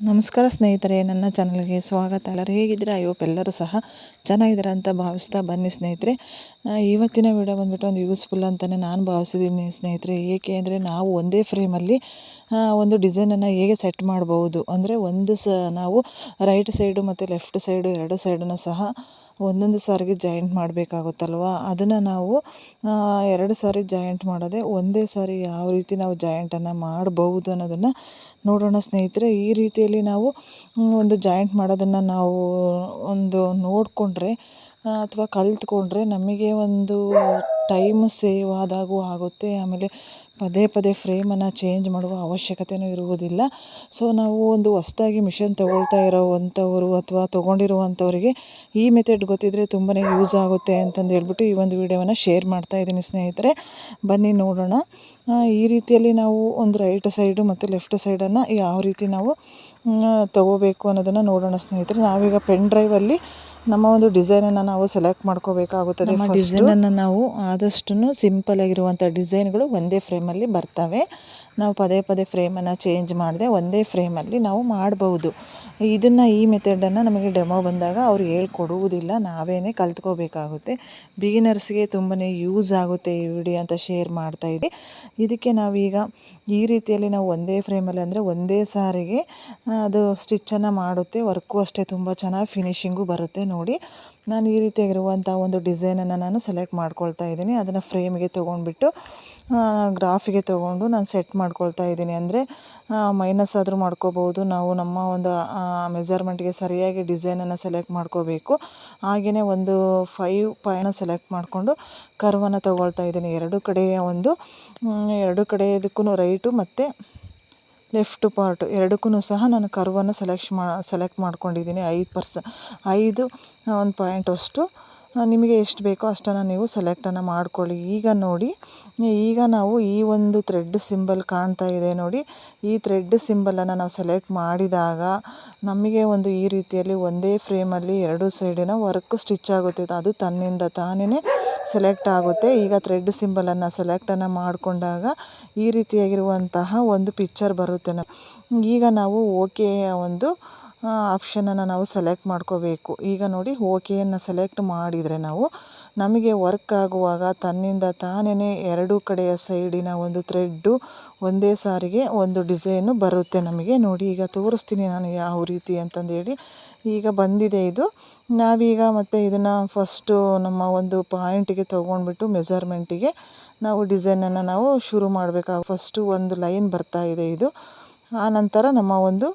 ನಮಸ್ಕಾರ ಸ್ನೇಹಿತರೆ, ನನ್ನ ಚಾನಲ್ಗೆ ಸ್ವಾಗತ. ಎಲ್ಲರೂ ಹೇಗಿದ್ದೀರಾ? ಹೋಪ್ ಎಲ್ಲರೂ ಸಹ ಚೆನ್ನಾಗಿದ್ದೀರಾ ಅಂತ ಭಾವಿಸ್ತಾ ಬನ್ನಿ ಸ್ನೇಹಿತರೆ. ಇವತ್ತಿನ ವಿಡಿಯೋ ಬಂದುಬಿಟ್ಟು ಒಂದು ಯೂಸ್ಫುಲ್ ಅಂತಲೇ ನಾನು ಭಾವಿಸಿದ್ದೀನಿ ಸ್ನೇಹಿತರೆ. ಏಕೆ ಅಂದರೆ ನಾವು ಒಂದೇ ಫ್ರೇಮಲ್ಲಿ ಒಂದು ಡಿಸೈನನ್ನು ಹೇಗೆ ಸೆಟ್ ಮಾಡ್ಬೋದು? ಅಂದರೆ ಒಂದು ಸ, ನಾವು ರೈಟ್ ಸೈಡು ಮತ್ತು ಲೆಫ್ಟ್ ಸೈಡು ಎರಡು ಸೈಡನ್ನು ಸಹ ಒಂದೊಂದು ಸಾರಿಗೆ ಜಾಯಿಂಟ್ ಮಾಡಬೇಕಾಗುತ್ತಲ್ವಾ? ಅದನ್ನು ನಾವು ಎರಡು ಸಾರಿ ಜಾಯಿಂಟ್ ಮಾಡೋದೇ ಒಂದೇ ಸಾರಿ ಯಾವ ರೀತಿ ನಾವು ಜಾಯಿಂಟನ್ನು ಮಾಡಬಹುದು ಅನ್ನೋದನ್ನು ನೋಡೋಣ ಸ್ನೇಹಿತರೆ. ಈ ರೀತಿಯಲ್ಲಿ ನಾವು ಒಂದು ಜಾಯಿಂಟ್ ಮಾಡೋದನ್ನು ನಾವು ಒಂದು ನೋಡಿಕೊಂಡ್ರೆ ಅಥವಾ ಕಲಿತ್ಕೊಂಡ್ರೆ ನಮಗೆ ಒಂದು ಟೈಮ್ ಸೇವ್ ಆದಾಗೂ ಆಗುತ್ತೆ. ಆಮೇಲೆ ಪದೇ ಪದೇ ಫ್ರೇಮನ್ನು ಚೇಂಜ್ ಮಾಡುವ ಅವಶ್ಯಕತೆಯೂ ಇರುವುದಿಲ್ಲ. ಸೊ, ನಾವು ಒಂದು ಹೊಸ್ದಾಗಿ ಮಿಷನ್ ತೊಗೊಳ್ತಾ ಇರೋವಂಥವರು ಅಥವಾ ತೊಗೊಂಡಿರುವಂಥವರಿಗೆ ಈ ಮೆಥಡ್ ಗೊತ್ತಿದ್ದರೆ ತುಂಬಾ ಯೂಸ್ ಆಗುತ್ತೆ ಅಂತಂದು ಹೇಳ್ಬಿಟ್ಟು ಈ ಒಂದು ವಿಡಿಯೋವನ್ನು ಶೇರ್ ಮಾಡ್ತಾ ಇದ್ದೀನಿ ಸ್ನೇಹಿತರೆ. ಬನ್ನಿ ನೋಡೋಣ. ಈ ರೀತಿಯಲ್ಲಿ ನಾವು ಒಂದು ರೈಟ್ ಸೈಡು ಮತ್ತು ಲೆಫ್ಟ್ ಸೈಡನ್ನು ಯಾವ ರೀತಿ ನಾವು ತಗೋಬೇಕು ಅನ್ನೋದನ್ನು ನೋಡೋಣ ಸ್ನೇಹಿತರೆ. ನಾವೀಗ ಪೆನ್ ಡ್ರೈವಲ್ಲಿ ನಮ್ಮ ಒಂದು ಡಿಸೈನನ್ನು ನಾವು ಸೆಲೆಕ್ಟ್ ಮಾಡ್ಕೋಬೇಕಾಗುತ್ತದೆ ನಮ್ಮ ಡಿಸೈನನ್ನು ನಾವು ಆದಷ್ಟು ಸಿಂಪಲ್ ಆಗಿರುವಂಥ ಡಿಸೈನ್ಗಳು ಒಂದೇ ಫ್ರೇಮಲ್ಲಿ ಬರ್ತವೆ. ನಾವು ಪದೇ ಪದೇ ಫ್ರೇಮನ್ನು ಚೇಂಜ್ ಮಾಡದೆ ಒಂದೇ ಫ್ರೇಮಲ್ಲಿ ನಾವು ಮಾಡಬಹುದು ಇದನ್ನು ಈ ಮೆಥಡನ್ನು ನಮಗೆ ಡೆಮೋ ಬಂದಾಗ ಅವ್ರು ಹೇಳ್ಕೊಡುವುದಿಲ್ಲ. ನಾವೇ ಕಲ್ತ್ಕೋಬೇಕಾಗುತ್ತೆ. ಬಿಗಿನರ್ಸ್ಗೆ ತುಂಬಾ ಯೂಸ್ ಆಗುತ್ತೆ ಈ ವಿಡಿಯೋ ಅಂತ ಶೇರ್ ಮಾಡ್ತಾಯಿದ್ದೆ ಇದಕ್ಕೆ ನಾವೀಗ ಈ ರೀತಿಯಲ್ಲಿ ನಾವು ಒಂದೇ ಫ್ರೇಮಲ್ಲಿ ಅಂದರೆ ಒಂದೇ ಸಾರಿಗೆ ಅದು ಸ್ಟಿಚ್ಚನ್ನು ಮಾಡುತ್ತೆ. ವರ್ಕು ಅಷ್ಟೇ ತುಂಬ ಚೆನ್ನಾಗಿ ಫಿನಿಷಿಂಗು ಬರುತ್ತೆ ನೋಡಿ. ನಾನು ಈ ರೀತಿಯಾಗಿರುವಂಥ ಒಂದು ಡಿಸೈನನ್ನು ನಾನು ಸೆಲೆಕ್ಟ್ ಮಾಡ್ಕೊಳ್ತಾ ಇದ್ದೀನಿ. ಅದನ್ನು ಫ್ರೇಮ್ಗೆ ತೊಗೊಂಡ್ಬಿಟ್ಟು ಗ್ರಾಫಿಗೆ ತೊಗೊಂಡು ನಾನು ಸೆಟ್ ಮಾಡ್ಕೊಳ್ತಾ ಇದ್ದೀನಿ. ಅಂದರೆ ಮೈನಸ್ ಆದರೂ ಮಾಡ್ಕೋಬೋದು. ನಾವು ನಮ್ಮ ಒಂದು ಮೆಜರ್ಮೆಂಟ್ಗೆ ಸರಿಯಾಗಿ ಡಿಸೈನನ್ನು ಸೆಲೆಕ್ಟ್ ಮಾಡ್ಕೋಬೇಕು. ಹಾಗೆಯೇ ಒಂದು ಫೈವ್ ಪಾಯಿಂಟ್ನ ಸೆಲೆಕ್ಟ್ ಮಾಡಿಕೊಂಡು ಕರ್ವನ್ನು ತೊಗೊಳ್ತಾ ಇದ್ದೀನಿ. ಎರಡು ಕಡೆಯ ಒಂದು ಎರಡು ಕಡೆಯದಕ್ಕೂ ರೈಟು ಮತ್ತು ಲೆಫ್ಟ್ ಪಾರ್ಟ್ ಎರಡಕ್ಕೂ ಸಹ ನಾನು ಕರ್ವನ್ನು ಸೆಲೆಕ್ಷ್ ಮಾ ಸೆಲೆಕ್ಟ್ ಮಾಡ್ಕೊಂಡಿದ್ದೀನಿ. ಐದು ಪರ್ಸ ಐದು ಒಂದು ಪಾಯಿಂಟ್ ಅಷ್ಟು. ನಿಮಗೆ ಎಷ್ಟು ಬೇಕೋ ಅಷ್ಟನ್ನು ನೀವು ಸೆಲೆಕ್ಟನ್ನು ಮಾಡ್ಕೊಳ್ಳಿ. ಈಗ ನೋಡಿ, ಈಗ ನಾವು ಈ ಒಂದು ಥ್ರೆಡ್ ಸಿಂಬಲ್ ಕಾಣ್ತಾ ಇದೆ ನೋಡಿ. ಈ ಥ್ರೆಡ್ ಸಿಂಬಲನ್ನು ನಾವು ಸೆಲೆಕ್ಟ್ ಮಾಡಿದಾಗ ನಮಗೆ ಒಂದು ಈ ರೀತಿಯಲ್ಲಿ ಒಂದೇ ಫ್ರೇಮಲ್ಲಿ ಎರಡು ಸೈಡಿನ ವರ್ಕ್ ಸ್ಟಿಚ್ ಆಗುತ್ತೆ. ಅದು ತನ್ನಿಂದ ತಾನೇ ಸೆಲೆಕ್ಟ್ ಆಗುತ್ತೆ. ಈಗ ಥ್ರೆಡ್ ಸಿಂಬಲನ್ನು ಸೆಲೆಕ್ಟನ್ನು ಮಾಡಿಕೊಂಡಾಗ ಈ ರೀತಿಯಾಗಿರುವಂತಹ ಒಂದು ಪಿಕ್ಚರ್ ಬರುತ್ತೆ. ಈಗ ನಾವು ಓಕೆಯ ಒಂದು ಆಪ್ಷನನ್ನು ನಾವು ಸೆಲೆಕ್ಟ್ ಮಾಡ್ಕೋಬೇಕು. ಈಗ ನೋಡಿ ಓಕೆಯನ್ನು ಸೆಲೆಕ್ಟ್ ಮಾಡಿದರೆ ನಾವು ನಮಗೆ ವರ್ಕ್ ಆಗುವಾಗ ತನ್ನಿಂದ ತಾನೇ ಎರಡೂ ಕಡೆಯ ಸೈಡಿನ ಒಂದು ಥ್ರೆಡ್ಡು ಒಂದೇ ಸಾರಿಗೆ ಒಂದು ಡಿಸೈನು ಬರುತ್ತೆ ನಮಗೆ. ನೋಡಿ, ಈಗ ತೋರಿಸ್ತೀನಿ ನಾನು ಯಾವ ರೀತಿ ಅಂತಂದೇಳಿ ಈಗ ಬಂದಿದೆ ಇದು. ನಾವೀಗ ಮತ್ತು ಇದನ್ನು ಫಸ್ಟು ನಮ್ಮ ಒಂದು ಪಾಯಿಂಟಿಗೆ ತೊಗೊಂಡ್ಬಿಟ್ಟು ಮೆಜರ್ಮೆಂಟಿಗೆ ನಾವು ಡಿಸೈನನ್ನು ನಾವು ಶುರು ಮಾಡಬೇಕಾಗ ಫಸ್ಟು ಒಂದು ಲೈನ್ ಬರ್ತಾ ಇದೆ ಇದು. ಆನಂತರ ನಮ್ಮ ಒಂದು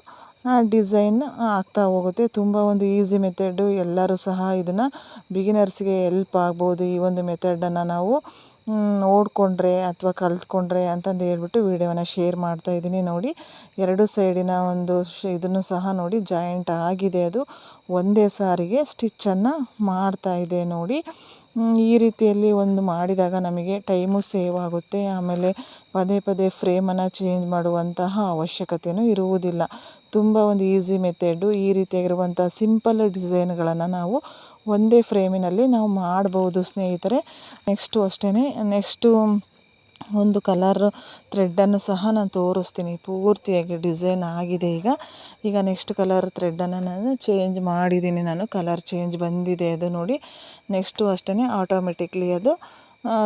ಡಿಸೈನ್ ಆಗ್ತಾ ಹೋಗುತ್ತೆ. ತುಂಬ ಒಂದು ಈಸಿ ಮೆಥಡು. ಎಲ್ಲರೂ ಸಹ ಇದನ್ನು ಬಿಗಿನರ್ಸ್ಗೆ ಎಲ್ಪ್ ಆಗ್ಬೋದು. ಈ ಒಂದು ಮೆಥಡನ್ನು ನಾವು ನೋಡಿಕೊಂಡ್ರೆ ಅಥವಾ ಕಲ್ತ್ಕೊಂಡ್ರೆ ಅಂತಂದು ಹೇಳ್ಬಿಟ್ಟು ವೀಡಿಯೋನ ಶೇರ್ ಮಾಡ್ತಾ ಇದ್ದೀನಿ. ನೋಡಿ, ಎರಡು ಸೈಡಿನ ಒಂದು ಇದನ್ನು ಸಹ ನೋಡಿ, ಜಾಯಿಂಟ್ ಆಗಿದೆ ಅದು. ಒಂದೇ ಸಾರಿಗೆ ಸ್ಟಿಚ್ಚನ್ನು ಮಾಡ್ತಾ ಇದೆ ನೋಡಿ. ಈ ರೀತಿಯಲ್ಲಿ ಒಂದು ಮಾಡಿದಾಗ ನಮಗೆ ಟೈಮು ಸೇವ್ ಆಗುತ್ತೆ. ಆಮೇಲೆ ಪದೇ ಪದೇ ಫ್ರೇಮನ್ನು ಚೇಂಜ್ ಮಾಡುವಂತಹ ಅವಶ್ಯಕತೆಯೂ ಇರುವುದಿಲ್ಲ. ತುಂಬ ಒಂದು ಈಸಿ ಮೆಥೆಡು ಈ ರೀತಿಯಾಗಿರುವಂಥ ಸಿಂಪಲ್ ಡಿಸೈನ್ಗಳನ್ನು ನಾವು ಒಂದೇ ಫ್ರೇಮಿನಲ್ಲಿ ನಾವು ಮಾಡ್ಬೋದು ಸ್ನೇಹಿತರೆ. ನೆಕ್ಸ್ಟು ಅಷ್ಟೇ ನೆಕ್ಸ್ಟು ಒಂದು ಕಲರ್ ಥ್ರೆಡ್ಡನ್ನು ಸಹ ನಾನು ತೋರಿಸ್ತೀನಿ. ಪೂರ್ತಿಯಾಗಿ ಡಿಸೈನ್ ಆಗಿದೆ ಈಗ. ಈಗ ನೆಕ್ಸ್ಟ್ ಕಲರ್ ಥ್ರೆಡ್ಡನ್ನು ನಾನು ಚೇಂಜ್ ಮಾಡಿದ್ದೀನಿ ನಾನು. ಕಲರ್ ಚೇಂಜ್ ಬಂದಿದೆ ಅದು ನೋಡಿ. ನೆಕ್ಸ್ಟು ಅಷ್ಟೇ ಆಟೋಮೆಟಿಕ್ಲಿ ಅದು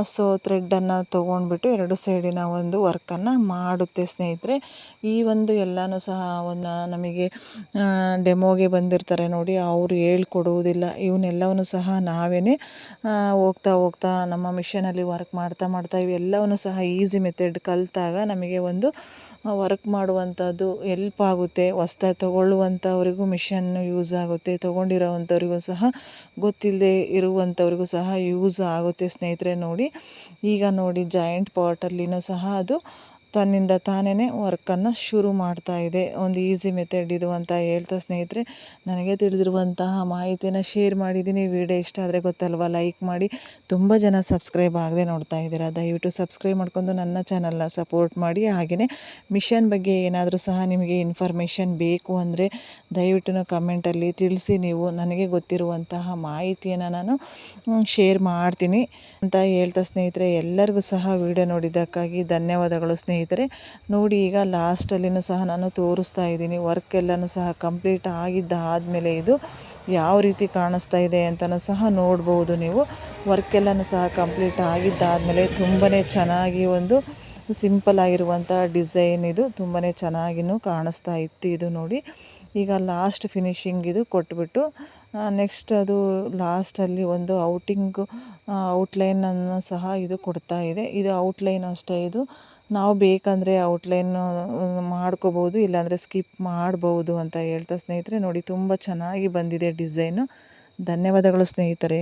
ಸೊ ಥ್ರೆಡ್ಡನ್ನು ತೊಗೊಂಡ್ಬಿಟ್ಟು ಎರಡು ಸೈಡಿನ ಒಂದು ವರ್ಕನ್ನು ಮಾಡುತ್ತೆ ಸ್ನೇಹಿತರೆ. ಈ ಒಂದು ಎಲ್ಲನೂ ಸಹ ಒಂದು ನಮಗೆ ಡೆಮೋಗೆ ಬಂದಿರ್ತಾರೆ ನೋಡಿ, ಅವರು ಹೇಳ್ಕೊಡುವುದಿಲ್ಲ. ಇವನ್ನೆಲ್ಲವನ್ನು ಸಹ ನಾವೇ ಹೋಗ್ತಾ ಹೋಗ್ತಾ ನಮ್ಮ ಮಿಷನಲ್ಲಿ ವರ್ಕ್ ಮಾಡ್ತಾ ಮಾಡ್ತಾ ಇವೆಲ್ಲವನ್ನು ಸಹ ಈಸಿ ಮೆಥಡ್ ಕಲಿತಾಗ ನಮಗೆ ಒಂದು ವರ್ಕ್ ಮಾಡುವಂಥದ್ದು ಎಲ್ಪ್ ಆಗುತ್ತೆ. ಹೊಸ್ದಾಗಿ ತೊಗೊಳ್ಳುವಂಥವ್ರಿಗೂ ಮಿಷನ್ನು ಯೂಸ್ ಆಗುತ್ತೆ. ತೊಗೊಂಡಿರೋವಂಥವ್ರಿಗೂ ಸಹ ಗೊತ್ತಿಲ್ಲದೆ ಇರುವಂಥವ್ರಿಗೂ ಸಹ ಯೂಸ್ ಆಗುತ್ತೆ ಸ್ನೇಹಿತರೆ ನೋಡಿ. ಈಗ ನೋಡಿ ಜಾಯಿಂಟ್ ಪಾಟಲ್ಲಿನೂ ಸಹ ಅದು ತನ್ನಿಂದ ತಾನೇ ವರ್ಕನ್ನು ಶುರು ಮಾಡ್ತಾ ಇದೆ ಒಂದು ಈಸಿ ಮೆಥಡ್ ಇದು ಅಂತ ಹೇಳ್ತಾ ಸ್ನೇಹಿತರೆ, ನನಗೆ ತಿಳಿದಿರುವಂತಹ ಮಾಹಿತಿಯನ್ನು ಶೇರ್ ಮಾಡಿದ್ದೀನಿ. ವಿಡಿಯೋ ಇಷ್ಟ ಆದರೆ ಗೊತ್ತಲ್ವ ಲೈಕ್ ಮಾಡಿ. ತುಂಬ ಜನ ಸಬ್ಸ್ಕ್ರೈಬ್ ಆಗದೆ ನೋಡ್ತಾ ಇದ್ದೀರಾ, ದಯವಿಟ್ಟು ಸಬ್ಸ್ಕ್ರೈಬ್ ಮಾಡ್ಕೊಂಡು ನನ್ನ ಚಾನಲ್ನ ಸಪೋರ್ಟ್ ಮಾಡಿ. ಹಾಗೆಯೇ ಮಿಷನ್ ಬಗ್ಗೆ ಏನಾದರೂ ಸಹ ನಿಮಗೆ ಇನ್ಫಾರ್ಮೇಷನ್ ಬೇಕು ಅಂದರೆ ದಯವಿಟ್ಟು ಕಮೆಂಟಲ್ಲಿ ತಿಳಿಸಿ. ನೀವು ನನಗೆ ಗೊತ್ತಿರುವಂತಹ ಮಾಹಿತಿಯನ್ನು ನಾನು ಶೇರ್ ಮಾಡ್ತೀನಿ ಅಂತ ಹೇಳ್ತಾ ಸ್ನೇಹಿತರೆ, ಎಲ್ಲರಿಗೂ ಸಹ ವಿಡಿಯೋ ನೋಡಿದ್ದಕ್ಕಾಗಿ ಧನ್ಯವಾದಗಳು ಸ್ನೇಹಿತರೆ. ಸ್ನೇಹಿತರೆ, ನೋಡಿ ಈಗ ಲಾಸ್ಟಲ್ಲಿನೂ ಸಹ ನಾನು ತೋರಿಸ್ತಾ ಇದ್ದೀನಿ. ವರ್ಕ್ ಎಲ್ಲನೂ ಸಹ ಕಂಪ್ಲೀಟ್ ಆಗಿದ್ದಾದಮೇಲೆ ಇದು ಯಾವ ರೀತಿ ಕಾಣಿಸ್ತಾ ಇದೆ ಅಂತಲೂ ಸಹ ನೋಡ್ಬೋದು ನೀವು. ವರ್ಕ್ ಎಲ್ಲನೂ ಸಹ ಕಂಪ್ಲೀಟ್ ಆಗಿದ್ದಾದಮೇಲೆ ತುಂಬಾ ಚೆನ್ನಾಗಿ ಒಂದು ಸಿಂಪಲ್ ಆಗಿರುವಂಥ ಡಿಸೈನ್ ಇದು ತುಂಬಾ ಚೆನ್ನಾಗಿನೂ ಕಾಣಿಸ್ತಾ ಇತ್ತು ಇದು ನೋಡಿ. ಈಗ ಲಾಸ್ಟ್ ಫಿನಿಶಿಂಗ್ ಇದು ಕೊಟ್ಬಿಟ್ಟು ನೆಕ್ಸ್ಟ್ ಅದು ಲಾಸ್ಟಲ್ಲಿ ಒಂದು ಔಟಿಂಗು ಔಟ್ಲೈನನ್ನು ಸಹ ಇದು ಕೊಡ್ತಾ ಇದೆ. ಇದು ಔಟ್ಲೈನ್ ಅಷ್ಟೇ ಇದು. ನಾವು ಬೇಕಂದರೆ ಔಟ್ಲೈನು ಮಾಡ್ಕೋಬೋದು ಇಲ್ಲಾಂದರೆ ಸ್ಕಿಪ್ ಮಾಡ್ಬೋದು ಅಂತ ಹೇಳ್ತಾ ಸ್ನೇಹಿತರೆ, ನೋಡಿ, ತುಂಬ ಚೆನ್ನಾಗಿ ಬಂದಿದೆ ಡಿಸೈನು ಧನ್ಯವಾದಗಳು ಸ್ನೇಹಿತರೆ.